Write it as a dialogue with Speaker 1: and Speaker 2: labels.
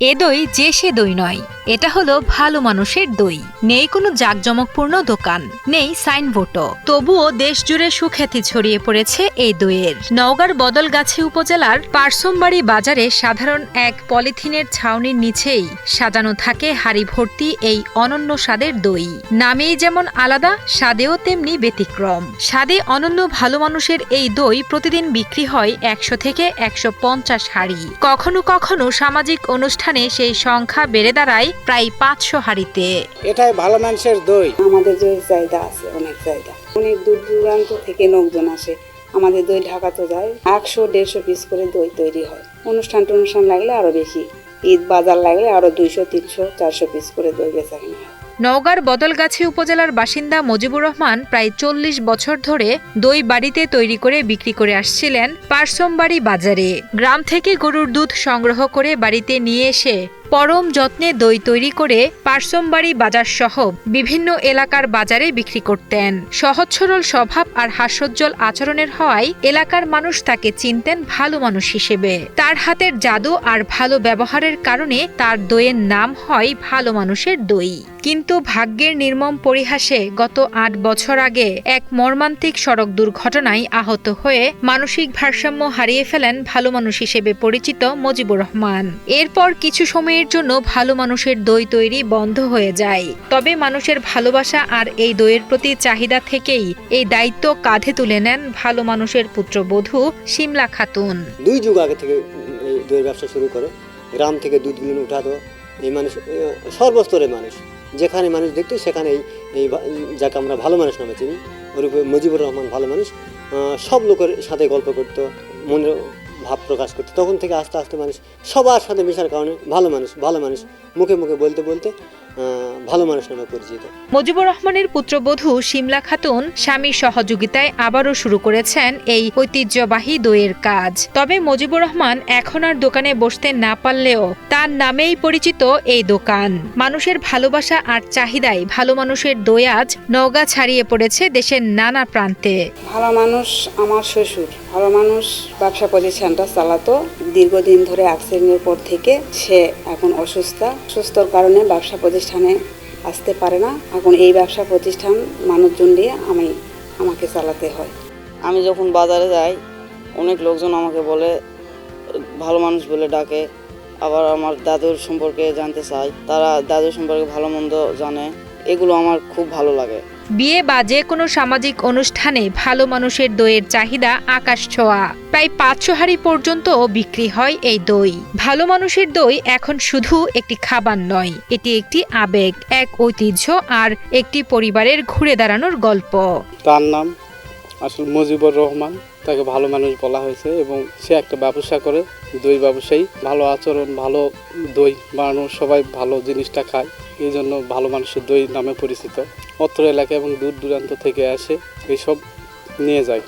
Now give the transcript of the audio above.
Speaker 1: এ দই যে সে দই নয়, এটা হলো ভালো মানুষের দই। নেই কোনো জাঁকজমকপূর্ণ দোকান, নেই সাইনবোর্ডও। তবুও দেশ জুড়ে সুখ্যাতি ছড়িয়ে পড়েছে এই দইয়ের। নওগাঁর বদলগাছি উপজেলার পার্সমবাড়ি বাজারে সাধারণ এক পলিথিনের ছাউনির নিচেই সাজানো থাকে হাড়ি ভর্তি এই অনন্য স্বাদের দই। নামেই যেমন আলাদা, স্বাদেও তেমনি ব্যতিক্রম। স্বাদে অনন্য ভালো মানুষের এই দই প্রতিদিন বিক্রি হয় একশো থেকে একশো পঞ্চাশ হাড়ি। কখনো কখনো সামাজিক অনুষ্ঠানে সেই সংখ্যা বেড়ে দাঁড়ায় প্রায় পাঁচশো হাড়িতে।
Speaker 2: এটাই ভালো মানুষের দই।
Speaker 3: আমাদের যে চাহিদা আছে অনেক চাহিদা। অনেক দূর দূরান্ত থেকে লোকজন আসে আমাদের দই ঢাকা তো যায়। একশো দেড়শো পিস করে দই তৈরি হয়। অনুষ্ঠান টনুষ্ঠান লাগলে আরও বেশি। ঈদ বাজার লাগলে আরও দুইশো তিনশো চারশো পিস করে দই বেচা কিনা হয়।
Speaker 1: নওগাঁর বদলগাছি উপজেলার বাসিন্দা মজিবুর রহমান প্রায় চল্লিশ বছর ধরে দই বাড়িতে তৈরি করে বিক্রি করে আসছিলেন পার্সমবাড়ি বাজারে। গ্রাম থেকে গরুর দুধ সংগ্রহ করে বাড়িতে নিয়ে এসে পরম যত্নে দই তৈরি করে পার্সমবাড়ি বাজার সহ বিভিন্ন এলাকার বাজারে বিক্রি করতেন। সহজ সরল স্বভাব আর হাস্যোজ্জ্বল আচরণের হওয়ায় এলাকার মানুষ তাকে চিনতেন ভালো মানুষ হিসেবে। তার হাতের জাদু আর ভালো ব্যবহারের কারণে তার দইয়ের নাম হয় ভালো মানুষের দই। কিন্তু ভাগ্যের নির্মম পরিহাসে গত আট বছর আগে এক মর্মান্তিক সড়ক দুর্ঘটনায় আহত হয়ে মানসিক ভারসাম্য হারিয়ে ফেলেন ভালো মানুষ হিসেবে পরিচিত মজিবুর রহমান। এরপর কিছু সময়ের জন্য ভালো মানুষের দই তৈরি বন্ধ হয়ে যায়। তবে মানুষের ভালোবাসা আর এই দইয়ের প্রতি চাহিদা থেকেই এই দায়িত্ব কাঁধে তুলে নেন ভালো মানুষের পুত্রবধূ শিমলা খাতুন।
Speaker 4: দুই যুগ আগে থেকে দইয়ের ব্যবসা শুরু করে। গ্রাম থেকে দুধগুলো উঠাতো এই মানুষ সর্বস্তরের মানুষ। যেখানে মানুষ দেখতো সেখানে এই যাকে আমরা ভালো মানুষ নামে চিনি, ওরূপে মুজিবুর রহমান ভালো মানুষ সব লোকের সাথে গল্প করতো, মনের ভাব প্রকাশ করতে। তখন থেকে আস্তে আস্তে মানুষ সবার সাথে মেশার কারণে ভালো মানুষ ভালো মানুষ মুখে মুখে বলতে বলতে ভালো মানুষ নামে পরিচিত।
Speaker 1: মুজিবুর রহমানের পুত্রবধূ শিমলা খাতুন স্বামীর সহযোগিতায় আবারও শুরু করেছেন এই ঐতিহ্যবাহী দইয়ের কাজ। তবে মুজিবুর রহমান এখন আর দোকানে বসতে না পারলেও তার নামেই পরিচিত এই দোকান। মানুষের ভালোবাসা আর চাহিদায় ভালো মানুষের দই আজ নওগাঁ ছাড়িয়ে পড়েছে দেশের নানা প্রান্তে।
Speaker 3: ভালো মানুষ আমার শ্বশুর ভালো মানুষ ব্যবসা প্রতিষ্ঠানটা চালাতো। দীর্ঘদিন ধরে অ্যাক্সিডেন্টের পর থেকে সে এখন অসুস্থ। সুস্থর কারণে ব্যবসা প্রতিষ্ঠানে আসতে পারে না। এখন এই ব্যবসা প্রতিষ্ঠান মানুষজন দিয়ে আমি, আমাকে চালাতে হয়।
Speaker 5: আমি যখন বাজারে যাই, অনেক লোকজন আমাকে বলে, ভালো মানুষ বলে ডাকে। আবার আমার দাদুর সম্পর্কে জানতে চাই। তারা দাদুর সম্পর্কে ভালো মন্দ জানে। এগুলো আমার খুব ভালো লাগে।
Speaker 1: বিয়ে বা যে কোনো সামাজিক অনুষ্ঠানে ভালো মানুষের দইয়ের চাহিদা আকাশ ছোঁয়া। প্রায় পাঁচশো হাড়ি পর্যন্ত বিক্রি হয় এই দই। ভালো মানুষের দই এখন শুধু একটি খাবার নয় এটি একটি আবেগ এক ঐতিহ্য আর একটি পরিবারের ঘুরে দাঁড়ানোর গল্প।
Speaker 2: তার নাম আসলে মুজিবুর রহমান তাকে ভালো মানুষ বলা হয়েছে এবং সে একটা ব্যবসা করে দই ব্যবসায়ী। ভালো আচরণ ভালো দই বানানো সবাই ভালো জিনিসটা খায়। এই জন্য ভালো মানুষের দই নামে পরিচিত। অত্র এলাকা এবং দূর দূরান্ত থেকে আসে এইসব নিয়ে যায়।